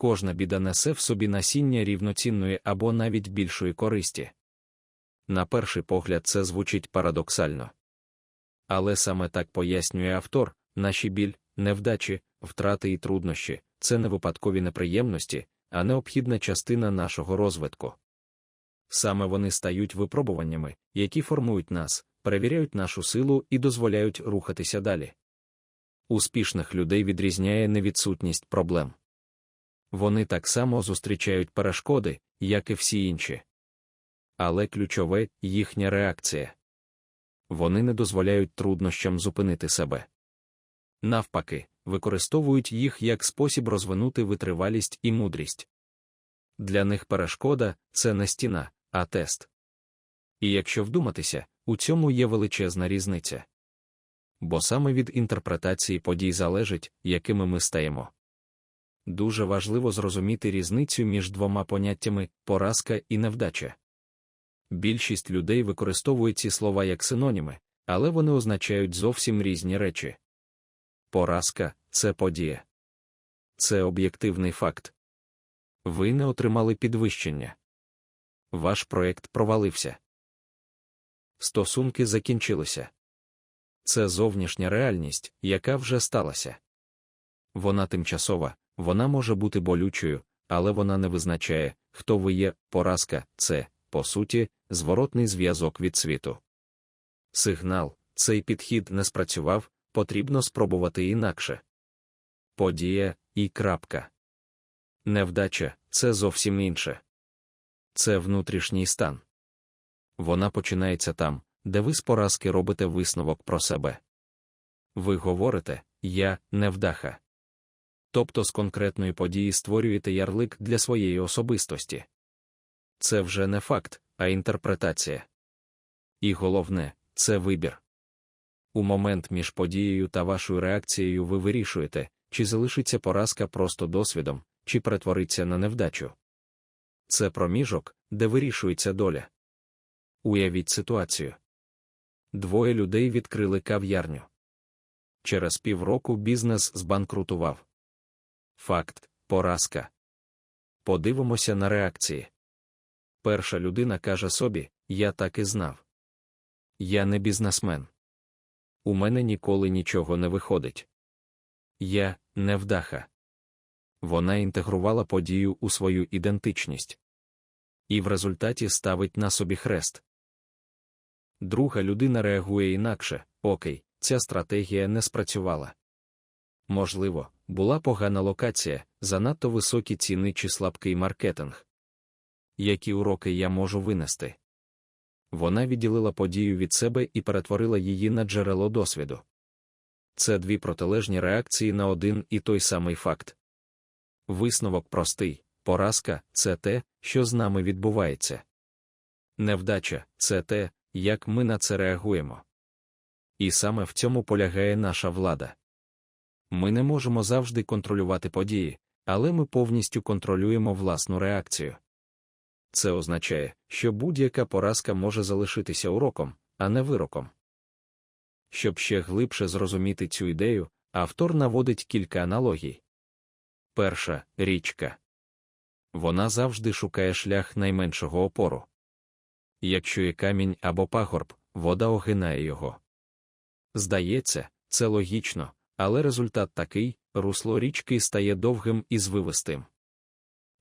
кожна біда несе в собі насіння рівноцінної або навіть більшої користі. На перший погляд, це звучить парадоксально. Але саме так пояснює автор наші біль, невдачі, втрати і труднощі це не випадкові неприємності, а необхідна частина нашого розвитку. Саме вони стають випробуваннями, які формують нас, перевіряють нашу силу і дозволяють рухатися далі. Успішних людей відрізняє невідсутність проблем. Вони так само зустрічають перешкоди, як і всі інші. Але ключове їхня реакція вони не дозволяють труднощам зупинити себе. Навпаки, використовують їх як спосіб розвинути витривалість і мудрість. Для них перешкода це не стіна, а тест. І якщо вдуматися, у цьому є величезна різниця. Бо саме від інтерпретації подій залежить, якими ми стаємо. Дуже важливо зрозуміти різницю між двома поняттями поразка і невдача. Більшість людей використовують ці слова як синоніми, але вони означають зовсім різні речі. Поразка це подія. Це об'єктивний факт. Ви не отримали підвищення. Ваш проєкт провалився. Стосунки закінчилися. Це зовнішня реальність, яка вже сталася. Вона тимчасова, вона може бути болючою, але вона не визначає, хто ви є, поразка це, по суті, зворотний зв'язок від світу. Сигнал, цей підхід не спрацював, потрібно спробувати інакше. Подія і крапка. Невдача це зовсім інше. Це внутрішній стан. Вона починається там, де ви з поразки робите висновок про себе. Ви говорите Я невдаха. Тобто з конкретної події створюєте ярлик для своєї особистості. Це вже не факт, а інтерпретація. І головне, це вибір. У момент між подією та вашою реакцією ви вирішуєте, чи залишиться поразка просто досвідом, чи перетвориться на невдачу. Це проміжок, де вирішується доля. Уявіть ситуацію. Двоє людей відкрили кав'ярню. Через півроку бізнес збанкрутував. Факт поразка. Подивимося на реакції. Перша людина каже собі: Я так і знав. Я не бізнесмен. У мене ніколи нічого не виходить. Я невдаха. Вона інтегрувала подію у свою ідентичність. І в результаті ставить на собі хрест. Друга людина реагує інакше окей, ця стратегія не спрацювала. Можливо, була погана локація, занадто високі ціни чи слабкий маркетинг. Які уроки я можу винести? Вона відділила подію від себе і перетворила її на джерело досвіду. Це дві протилежні реакції на один і той самий факт. Висновок простий поразка це те, що з нами відбувається. Невдача це те, як ми на це реагуємо. І саме в цьому полягає наша влада. Ми не можемо завжди контролювати події, але ми повністю контролюємо власну реакцію. Це означає, що будь-яка поразка може залишитися уроком, а не вироком. Щоб ще глибше зрозуміти цю ідею, автор наводить кілька аналогій. Перша річка. Вона завжди шукає шлях найменшого опору. Якщо є камінь або пагорб, вода огинає його. Здається, це логічно, але результат такий русло річки стає довгим і звивистим.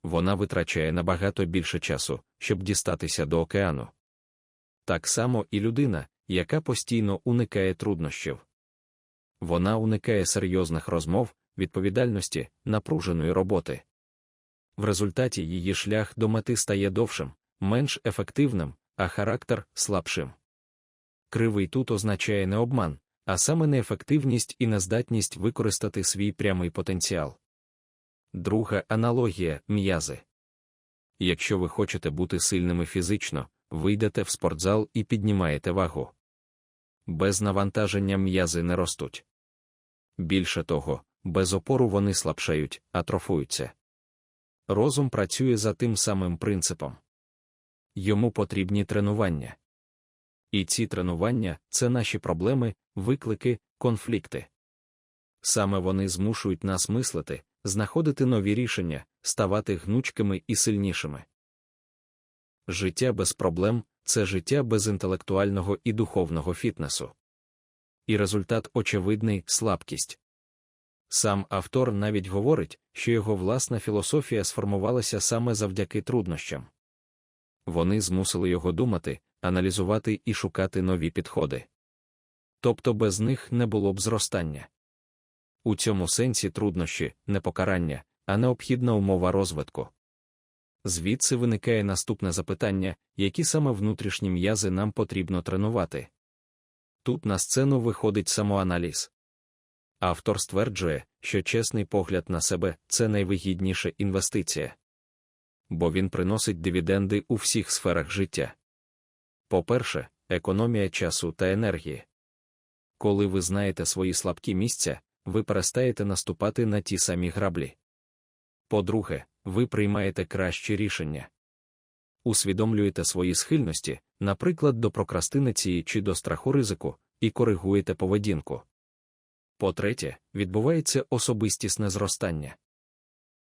Вона витрачає набагато більше часу, щоб дістатися до океану. Так само і людина, яка постійно уникає труднощів. Вона уникає серйозних розмов, відповідальності, напруженої роботи. В результаті її шлях до мети стає довшим, менш ефективним, а характер слабшим. Кривий тут означає не обман, а саме неефективність і нездатність використати свій прямий потенціал. Друга аналогія м'язи. Якщо ви хочете бути сильними фізично, ви йдете в спортзал і піднімаєте вагу. Без навантаження м'язи не ростуть. Більше того, без опору вони слабшають, атрофуються. Розум працює за тим самим принципом. Йому потрібні тренування. І ці тренування це наші проблеми, виклики, конфлікти. Саме вони змушують нас мислити, знаходити нові рішення, ставати гнучкими і сильнішими. Життя без проблем це життя без інтелектуального і духовного фітнесу. І результат очевидний слабкість. Сам автор навіть говорить, що його власна філософія сформувалася саме завдяки труднощам. Вони змусили його думати, аналізувати і шукати нові підходи. Тобто без них не було б зростання. У цьому сенсі труднощі не покарання, а необхідна умова розвитку. Звідси виникає наступне запитання, які саме внутрішні м'язи нам потрібно тренувати. Тут на сцену виходить самоаналіз. Автор стверджує, що чесний погляд на себе це найвигідніша інвестиція, бо він приносить дивіденди у всіх сферах життя. По-перше, економія часу та енергії. Коли ви знаєте свої слабкі місця, ви перестаєте наступати на ті самі граблі. По-друге, ви приймаєте кращі рішення. Усвідомлюєте свої схильності, наприклад, до прокрастинації чи до страху ризику, і коригуєте поведінку. По-третє, відбувається особистісне зростання.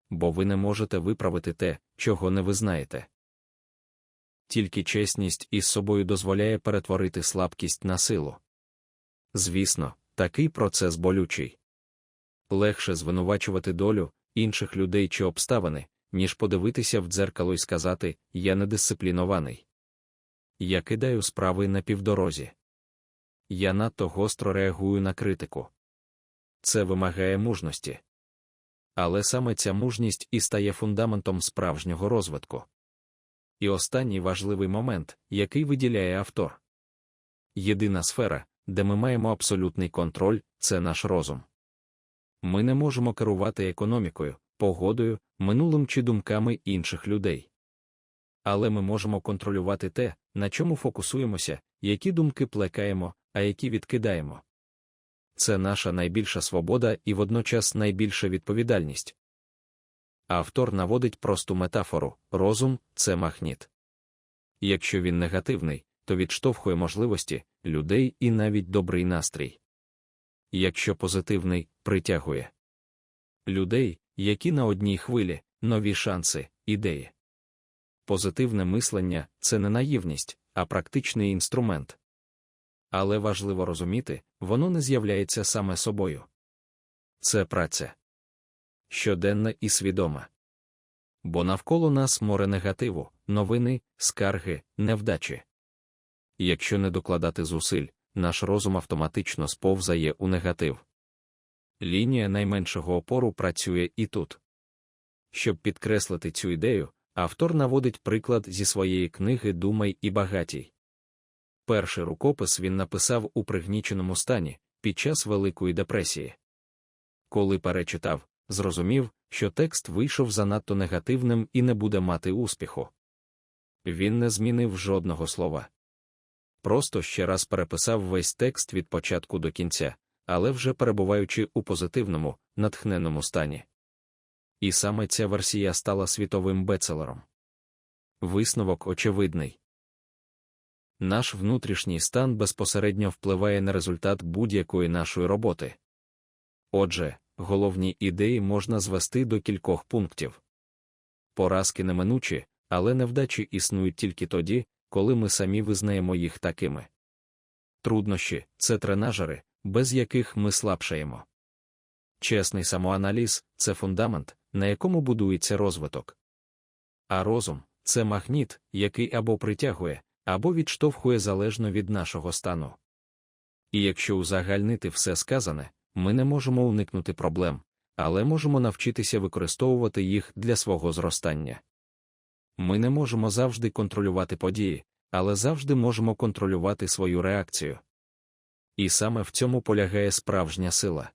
Бо ви не можете виправити те, чого не ви знаєте. Тільки чесність із собою дозволяє перетворити слабкість на силу. Звісно, такий процес болючий. Легше звинувачувати долю інших людей чи обставини, ніж подивитися в дзеркало і сказати Я недисциплінований. Я кидаю справи на півдорозі. Я надто гостро реагую на критику. Це вимагає мужності. Але саме ця мужність і стає фундаментом справжнього розвитку. І останній важливий момент, який виділяє автор. Єдина сфера, де ми маємо абсолютний контроль, це наш розум. Ми не можемо керувати економікою, погодою, минулим чи думками інших людей. Але ми можемо контролювати те, на чому фокусуємося, які думки плекаємо, а які відкидаємо. Це наша найбільша свобода і водночас найбільша відповідальність. Автор наводить просту метафору розум це магніт. Якщо він негативний, то відштовхує можливості, людей і навіть добрий настрій. Якщо позитивний, притягує людей, які на одній хвилі, нові шанси, ідеї. Позитивне мислення це не наївність, а практичний інструмент. Але важливо розуміти, воно не з'являється саме собою. Це праця щоденна і свідома. Бо навколо нас море негативу, новини, скарги, невдачі. Якщо не докладати зусиль, наш розум автоматично сповзає у негатив. Лінія найменшого опору працює і тут. Щоб підкреслити цю ідею, автор наводить приклад зі своєї книги Думай і багатій. Перший рукопис він написав у пригніченому стані під час Великої депресії. Коли перечитав, зрозумів, що текст вийшов занадто негативним і не буде мати успіху. Він не змінив жодного слова. Просто ще раз переписав весь текст від початку до кінця, але вже перебуваючи у позитивному, натхненому стані. І саме ця версія стала світовим бецелером. Висновок очевидний. Наш внутрішній стан безпосередньо впливає на результат будь-якої нашої роботи. Отже, головні ідеї можна звести до кількох пунктів. Поразки неминучі, але невдачі існують тільки тоді, коли ми самі визнаємо їх такими. Труднощі це тренажери, без яких ми слабшаємо. Чесний самоаналіз це фундамент, на якому будується розвиток. А розум це магніт, який або притягує, або відштовхує залежно від нашого стану. І якщо узагальнити все сказане, ми не можемо уникнути проблем, але можемо навчитися використовувати їх для свого зростання. Ми не можемо завжди контролювати події, але завжди можемо контролювати свою реакцію. І саме в цьому полягає справжня сила.